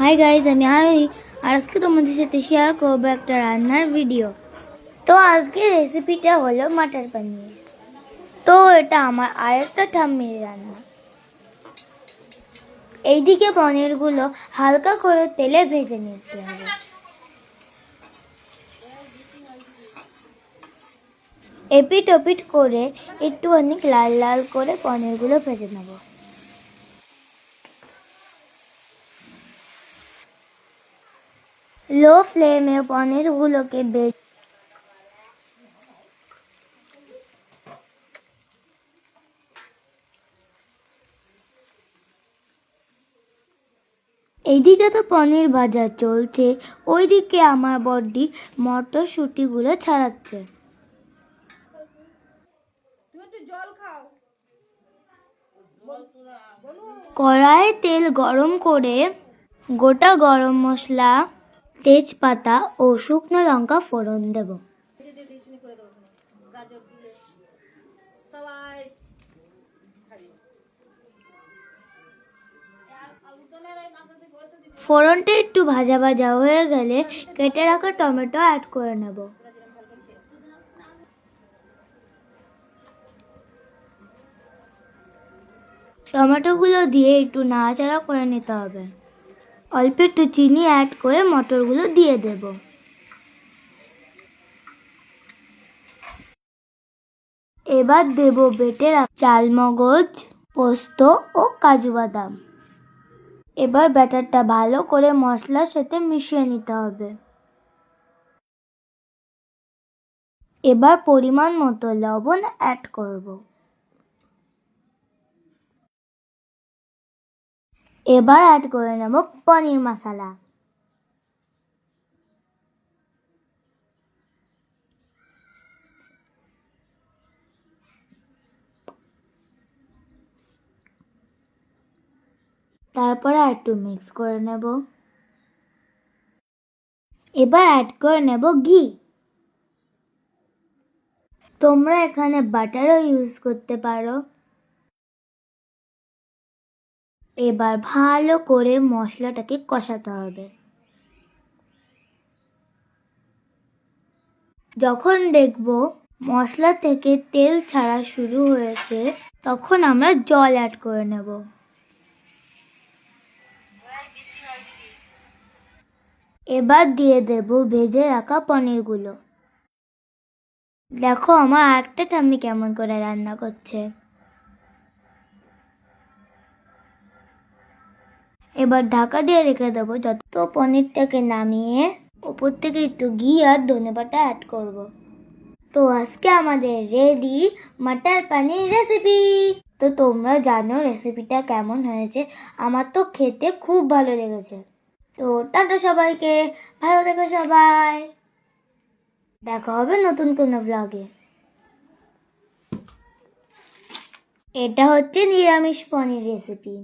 Hi guys আমি আরোহী। আর আজকে তোমাদের সাথে শেয়ার করব একটা রান্নার ভিডিও তো আজকে রেসিপিটা হলো মাটার পানির। তো এটা আমার আরেকটা ঠাম্মির রান্না। এইদিকে পনিরগুলো হালকা করে তেলে ভেজে নিতে হবে। এপিট ওপিট করে একটুখানি লাল লাল করে পনিরগুলো ভেজে নেব। লো ফ্লেমে পনিরগুলোকে বেচ এইদিকে তো পনির ভাজা চলছে, ওইদিকে আমার বডি মটরশুঁটিগুলো ছাড়াচ্ছে। কড়াইয়ে তেল গরম করে গোটা গরম মশলা তেজপাতা ও শুকনো লঙ্কা ফোড়ন দেব। ফোড়নটা একটু ভাজা ভাজা হয়ে গেলে কেটে রাখা টমেটো অ্যাড করে নেব। টমেটোগুলো দিয়ে একটু নাড়াচাড়া করে নিতে হবে। অল্প একটু চিনি অ্যাড করে মটরগুলো দিয়ে দেব। এবার দেব বেটে চালমগজ, পোস্ত ও কাজু বাদাম। এবার ব্যাটারটা ভালো করে মশলার সাথে মিশিয়ে নিতে হবে। এবার পরিমাণ মতো লবণ অ্যাড করব। এবার অ্যাড করে নেব পনির মশলা। তারপরে একটু মিক্স করে নেব। এবার অ্যাড করে নেব ঘি। তোমরা এখানে বাটারও ইউজ করতে পারো। এবার ভালো করে মশলাটাকে কষাতে হবে। যখন দেখব মশলা থেকে তেল ছাড়া শুরু হয়েছে, তখন আমরা জল অ্যাড করে নেব। এবার দিয়ে দেব ভেজে রাখা পনিরগুলো। দেখো আমার একটা ঠাম্মি কেমন করে রান্না করছে। এবার ঢাকা দিয়ে রেখে দেবো যত পনিরটাকে নামিয়ে। ওপর থেকে একটু ঘি আর ধনে পাতা অ্যাড করব। তো আজকে আমাদের রেডি মাটার পানির রেসিপি তো তোমরা জানো রেসিপিটা কেমন হয়েছে? আমার তো খেতে খুব ভালো লেগেছে। তো টাটা সবাইকে, ভালো থেকো সবাই। দেখা হবে নতুন কোনো ব্লগে এটা হচ্ছে নিরামিষ পনির রেসিপি